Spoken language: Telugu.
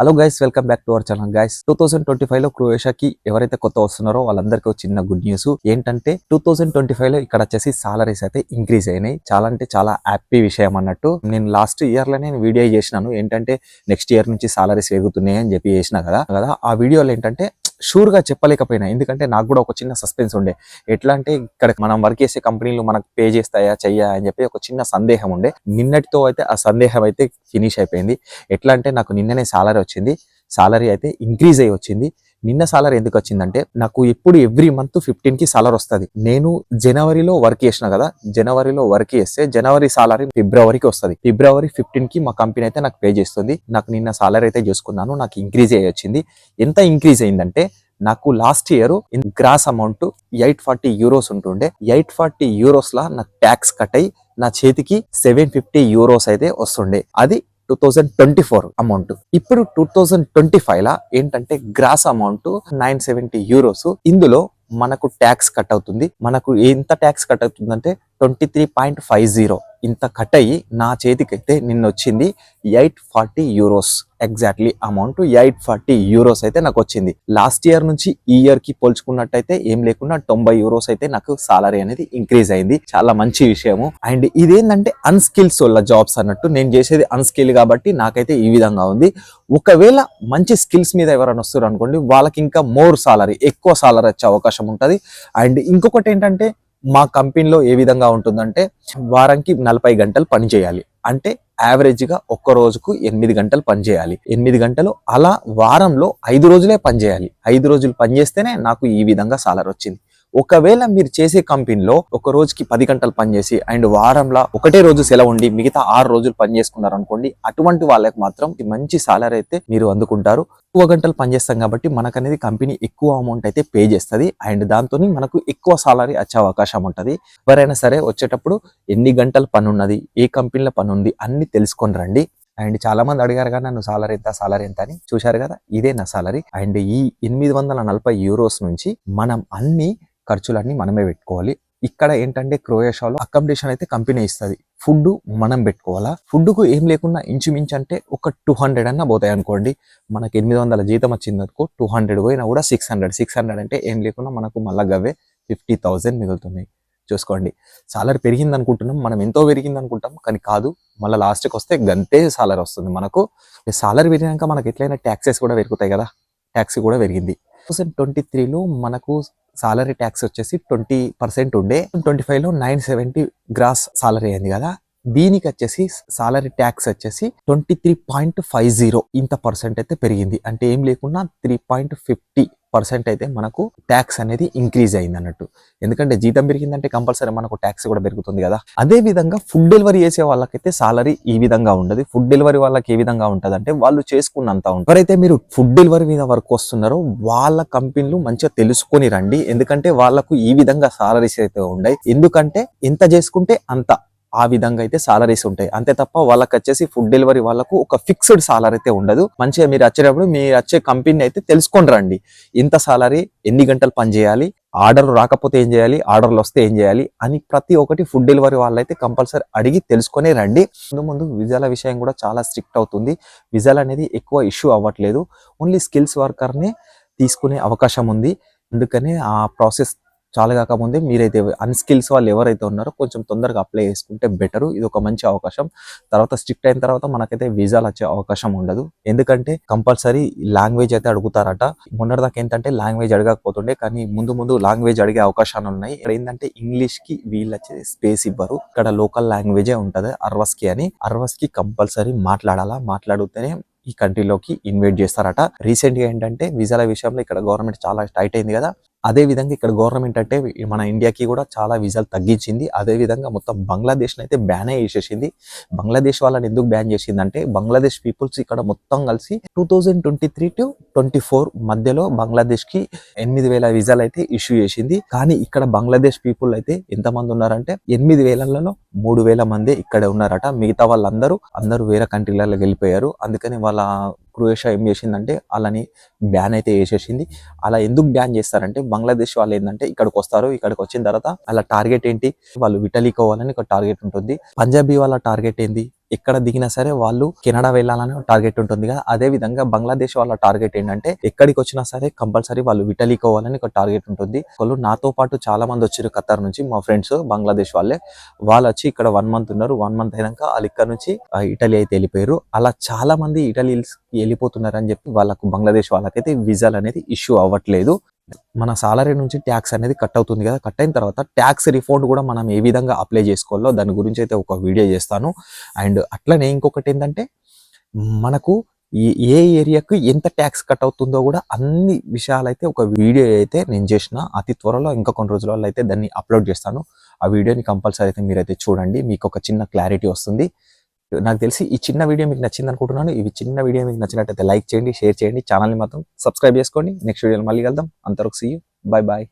Hello guys welcome back to our channel guys two thousand twenty ఫైవ్లో క్రొయేషియాకి ఎవరైతే కొత్త వస్తున్నారో వాళ్ళందరికీ ఒక చిన్న గుడ్ న్యూస్ ఏంటంటే టూ థౌసండ్ ట్వంటీ ఫైవ్లో ఇక్కడ వచ్చేసి సాలరీస్ అయితే ఇంక్రీజ్ అయినాయి. చాలా అంటే చాలా హ్యాపీ విషయం అన్నట్టు. నేను లాస్ట్ ఇయర్లో నేను వీడియో చేసినాను. ఏంటంటే నెక్స్ట్ ఇయర్ నుంచి సాలరీస్ పెరుగుతున్నాయి అని చెప్పి చేసిన కదా. కదా ఆ వీడియోలో ఏంటంటే షూర్గా చెప్పలేకపోయినా. ఎందుకంటే నాకు కూడా ఒక చిన్న సస్పెన్స్ ఉండే. ఎట్లా అంటే ఇక్కడ మనం వర్క్ చేసే కంపెనీలు మనకు పే చేస్తాయా చెయ్యా అని చెప్పి ఒక చిన్న సందేహం ఉండే. నిన్నటితో అయితే ఆ సందేహం అయితే ఫినిష్ అయిపోయింది. ఎట్లా అంటే నాకు నిన్ననే సాలరీ వచ్చింది. సాలరీ అయితే ఇంక్రీజ్ అయ్యి వచ్చింది. నిన్న సాలర్ ఎందుకు వచ్చిందంటే నాకు ఎప్పుడు ఎవ్రీ మంత్ ఫిఫ్టీన్కి సాలర్ వస్తుంది. నేను జనవరిలో వర్క్ చేసిన కదా జనవరిలో వర్క్ చేస్తే జనవరి సాలరీ ఫిబ్రవరికి వస్తుంది. ఫిబ్రవరి ఫిఫ్టీన్కి మా కంపెనీ అయితే నాకు పే చేస్తుంది. నాకు నిన్న సాలరీ అయితే చూసుకున్నాను నాకు ఇంక్రీజ్ అయ్యి వచ్చింది. ఎంత ఇంక్రీజ్ అయిందంటే నాకు last year gross amount eight forty euros ఉంటుండే. ఎయిట్ ఫార్టీ యూరోస్ లా నాకు ట్యాక్స్ కట్ అయ్యి నా చేతికి సెవెన్ ఫిఫ్టీ యూరోస్ అయితే వస్తుండే. అది two thousand twenty four amount ఇప్పుడు టూ థౌజండ్ ట్వంటీ ఫైవ్ లా ఏంటంటే gross amount nine seventy euros ఇందులో మనకు ట్యాక్స్ కట్ అవుతుంది. మనకు ఎంత ట్యాక్స్ కట్ అవుతుందంటే twenty three point five zero ఇంత కట్ అయ్యి నా చేతికైతే నిన్న వచ్చింది eight forty euros. Exactly amount eight forty euros అయితే నాకు వచ్చింది లాస్ట్ ఇయర్ నుంచి ఈ ఇయర్కి పోల్చుకున్నట్టయితే ఏం లేకుండా తొంభై యూరోస్ అయితే నాకు సాలరీ అనేది ఇంక్రీజ్ అయింది. చాలా మంచి విషయము. అండ్ ఇదేంటంటే అన్స్కిల్స్ వల్ల జాబ్స్ అన్నట్టు నేను చేసేది అన్స్కిల్ కాబట్టి నాకైతే ఈ విధంగా ఉంది. ఒకవేళ మంచి స్కిల్స్ మీద ఎవరైనా వస్తారు అనుకోండి వాళ్ళకి ఇంకా మోర్ సాలరీ ఎక్కువ సాలరీ వచ్చే అవకాశం ఉంటుంది. అండ్ ఇంకొకటి ఏంటంటే మా కంపెనీలో ఏ విధంగా ఉంటుందంటే వారానికి నలభై గంటలు పని చేయాలి. అంటే యావరేజ్గా ఒక్క రోజుకు ఎనిమిది గంటలు పని చేయాలి. ఎనిమిది గంటలు అలా వారంలో ఐదు రోజులే పని చేయాలి. ఐదు రోజులు పనిచేస్తేనే నాకు ఈ విధంగా సాలర్ వచ్చింది. ఒకవేళ మీరు చేసే కంపెనీలో ఒక రోజుకి పది గంటలు పనిచేసి అండ్ వారంలో ఒకటే రోజు సెలవు ఉండి మిగతా ఆరు రోజులు పని చేసుకున్నారు అనుకోండి అటువంటి వాళ్ళకి మాత్రం మంచి సాలరీ అయితే మీరు అందుకుంటారు. ఎక్కువ గంటలు పనిచేస్తాం కాబట్టి మనకనేది కంపెనీ ఎక్కువ అమౌంట్ అయితే పే చేస్తుంది. అండ్ దాంతో మనకు ఎక్కువ సాలరీ వచ్చే అవకాశం ఉంటుంది. ఎవరైనా సరే వచ్చేటప్పుడు ఎన్ని గంటల పని ఉన్నది ఏ కంపెనీలో పని ఉంది అన్ని తెలుసుకొని రండి. అండ్ చాలా మంది అడిగారు కదా నన్ను సాలరీ ఎంత సాలరీ ఎంత? అని. చూశారు కదా ఇదే నా సాలరీ అండ్ ఈ ఎనిమిది వందల నలభై యూరోస్ నుంచి మనం అన్ని ఖర్చులన్నీ మనమే పెట్టుకోవాలి. ఇక్కడ ఏంటంటే క్రోయేషాలో అకామిడేషన్ అయితే కంపెనీ ఇస్తుంది. ఫుడ్ మనం పెట్టుకోవాలా? ఫుడ్కు ఏం లేకుండా ఇంచుమించు అంటే ఒక టూ హండ్రెడ్ అన్న పోతాయి అనుకోండి. మనకి ఎనిమిది వందల జీతం వచ్చింది అనుకో టూ హండ్రెడ్ పోయినా కూడా సిక్స్ హండ్రెడ్ సిక్స్ హండ్రెడ్ అంటే ఏం లేకుండా మనకు మళ్ళా గవే ఫిఫ్టీ థౌజండ్ మిగులుతున్నాయి. చూసుకోండి. సాలరీ పెరిగింది అనుకుంటున్నాం. మనం ఎంతో పెరిగింది అనుకుంటాం. కానీ కాదు మళ్ళీ లాస్ట్కి వస్తే గంతే సాలరీ వస్తుంది మనకు. సాలరీ పెరిగినాక మనకు ఎట్లయినా ట్యాక్సెస్ కూడా పెరుగుతాయి కదా? ట్యాక్స్ కూడా పెరిగింది. టూ థౌసండ్ ట్వంటీ త్రీలో మనకు సాలరీ ట్యాక్స్ వచ్చేసి ట్వంటీ పర్సెంట్ ఉండే. ట్వంటీ ఫైవ్లో నైన్ సెవెంటీ గ్రాస్ సాలరీ అయింది కదా. దీనికి వచ్చేసి సాలరీ ట్యాక్స్ వచ్చేసి twenty three point five zero ఇంత పర్సెంట్ అయితే పెరిగింది. అంటే ఏం లేకుండా త్రీ పాయింట్ ఫిఫ్టీ పర్సెంట్ అయితే మనకు ట్యాక్స్ అనేది ఇంక్రీజ్ అయింది అన్నట్టు ఎందుకంటే జీతం పెరిగిందంటే కంపల్సరీ మనకు ట్యాక్స్ కూడా పెరుగుతుంది కదా. అదే విధంగా ఫుడ్ డెలివరీ చేసే వాళ్ళకైతే సాలరీ ఈ విధంగా ఉండదు. ఫుడ్ డెలివరీ వాళ్ళకి ఏ విధంగా ఉంటుంది అంటే వాళ్ళు చేసుకున్నంత ఉంటుంది. ఎవరైతే మీరు ఫుడ్ డెలివరీ మీద వర్క్ వస్తున్నారో వాళ్ళ కంపెనీలు మంచిగా తెలుసుకొని రండి. ఎందుకంటే వాళ్ళకు ఈ విధంగా సాలరీస్ అయితే ఉన్నాయి ఎందుకంటే ఎంత చేసుకుంటే అంత. ఆ విధంగా అయితే సాలరీస్ ఉంటాయి. అంతే తప్ప వాళ్ళకి వచ్చేసి ఫుడ్ డెలివరీ వాళ్ళకు ఒక ఫిక్స్డ్ సాలరీ అయితే ఉండదు. మంచిగా మీరు వచ్చేటప్పుడు మీరు వచ్చే కంపెనీ అయితే తెలుసుకొని రండి. ఇంత సాలరీ ఎన్ని గంటలు పని చేయాలి? ఆర్డర్ రాకపోతే ఏం చేయాలి? ఆర్డర్లు వస్తే ఏం చేయాలి? అని ప్రతి ఒక్కటి ఫుడ్ డెలివరీ వాళ్ళైతే కంపల్సరీ అడిగి తెలుసుకొని రండి. ముందు ముందు విజాల విషయం కూడా చాలా స్ట్రిక్ట్ అవుతుంది. విజాలు అనేది ఎక్కువ ఇష్యూ అవ్వట్లేదు. ఓన్లీ స్కిల్స్ వర్కర్నే తీసుకునే అవకాశం ఉంది. అందుకనే ఆ ప్రాసెస్ చాలా కాకముందే మీరైతే అన్స్కిల్స్ వాళ్ళు ఎవరైతే ఉన్నారో కొంచెం తొందరగా అప్లై చేసుకుంటే బెటర్ ఇది ఒక మంచి అవకాశం. తర్వాత స్ట్రిక్ట్ అయిన తర్వాత మనకైతే వీసాలు వచ్చే అవకాశం ఉండదు. ఎందుకంటే కంపల్సరీ లాంగ్వేజ్ అయితే అడుగుతారట. మొన్నటిదాకా ఏంటంటే లాంగ్వేజ్ అడగకపోతుండే కానీ ముందు ముందు లాంగ్వేజ్ అడిగే అవకాశాలు ఉన్నాయి. ఇక్కడ ఏంటంటే ఇంగ్లీష్కి వీళ్ళు వచ్చే స్పేస్ ఇవ్వరు. ఇక్కడ లోకల్ లాంగ్వేజే ఉంటది అర్వస్కి అని. అర్వస్కి కంపల్సరీ మాట్లాడాలా? మాట్లాడితేనే ఈ కంట్రీలోకి ఇన్వైట్ చేస్తారట. రీసెంట్గా ఏంటంటే వీసాల విషయంలో ఇక్కడ గవర్నమెంట్ చాలా టైట్ అయింది కదా. అదే విధంగా ఇక్కడ గవర్నమెంట్ అంటే మన ఇండియాకి కూడా చాలా వీసాలు తగ్గించింది. అదే విధంగా మొత్తం బంగ్లాదేశ్ అయితే బ్యాన్ చేసేసింది బంగ్లాదేశ్ వాళ్ళని ఎందుకు బ్యాన్ చేసిందంటే బంగ్లాదేశ్ పీపుల్స్ ఇక్కడ మొత్తం కలిసి two thousand twenty three to twenty four మధ్యలో బంగ్లాదేశ్కి ఎనిమిది వేల వీసాలు అయితే ఇష్యూ చేసింది. కానీ ఇక్కడ బంగ్లాదేశ్ పీపుల్ అయితే ఎంతమంది ఉన్నారంటే ఎనిమిది వేలలో మూడు వేల మంది ఇక్కడ ఉన్నారట. మిగతా వాళ్ళందరూ అందరూ వేరే కంట్రీలలో వెళ్ళిపోయారు అందుకని వాళ్ళ క్రొయేషియా ఏం చేసిందంటే వాళ్ళని బ్యాన్ అయితే వేసేసింది. అలా ఎందుకు బ్యాన్ చేస్తారంటే బంగ్లాదేశ్ వాళ్ళు ఏంటంటే ఇక్కడికి వస్తారు ఇక్కడికి వచ్చిన తర్వాత వాళ్ళ టార్గెట్ ఏంటి? వాళ్ళు విటలీకోవాలని ఒక టార్గెట్ ఉంటుంది. పంజాబీ వాళ్ళ టార్గెట్ ఏంది? ఎక్కడ దిగినా సరే వాళ్ళు కెనడా వెళ్ళాలని టార్గెట్ ఉంటుంది కదా. అదే విధంగా బంగ్లాదేశ్ వాళ్ళ టార్గెట్ ఏంటంటే ఎక్కడికి వచ్చినా సరే కంపల్సరీ వాళ్ళు విటలీకోవాలని పోవాలని ఒక టార్గెట్ ఉంటుంది. వాళ్ళు నాతో పాటు చాలా మంది వచ్చారు ఖతార్ నుంచి మా ఫ్రెండ్స్ బంగ్లాదేశ్ వాళ్ళే. వాళ్ళు వచ్చి ఇక్కడ వన్ మంత్ ఉన్నారు. వన్ మంత్ అయినాక వాళ్ళు ఇక్కడ నుంచి ఇటలీ అయితే వెళ్ళిపోయారు. అలా చాలా మంది ఇటలీ వెళ్ళిపోతున్నారు అని చెప్పి వాళ్ళకు బంగ్లాదేశ్ వాళ్ళకైతే విజాలు అనేది ఇష్యూ అవ్వట్లేదు. మన సాలరీ నుంచి ట్యాక్స్ అనేది కట్ అవుతుంది కదా. కట్ అయిన తర్వాత ట్యాక్స్ రిఫండ్ కూడా మనం ఏ విధంగా అప్లై చేసుకోవాలో దాని గురించి అయితే ఒక వీడియో చేస్తాను. అండ్ అట్లనే ఇంకొకటి ఏంటంటే మనకు ఏ ఏరియాకు ఎంత ట్యాక్స్ కట్ అవుతుందో కూడా అన్ని విషయాలైతే ఒక వీడియో అయితే నేను చేసిన. అతి త్వరలో ఇంకా కొన్ని రోజులలో అయితే దాన్ని అప్లోడ్ చేస్తాను. ఆ వీడియోని కంపల్సరీ అయితే మీరైతే చూడండి. మీకు ఒక చిన్న క్లారిటీ వస్తుంది. నాకు తెలిసి ఈ చిన్న వీడియో మీకు నచ్చింది అనుకుంటున్నాను. ఇవి చిన్న వీడియో మీకు నచ్చినట్టయితే లైక్ చేయండి షేర్ చేయండి ఛానల్ని మాత్రం సబ్స్క్రైబ్ చేసుకోండి. నెక్స్ట్ వీడియోలో మళ్ళీ వెళ్దాం అంతవరకు సీ బాయ్ బాయ్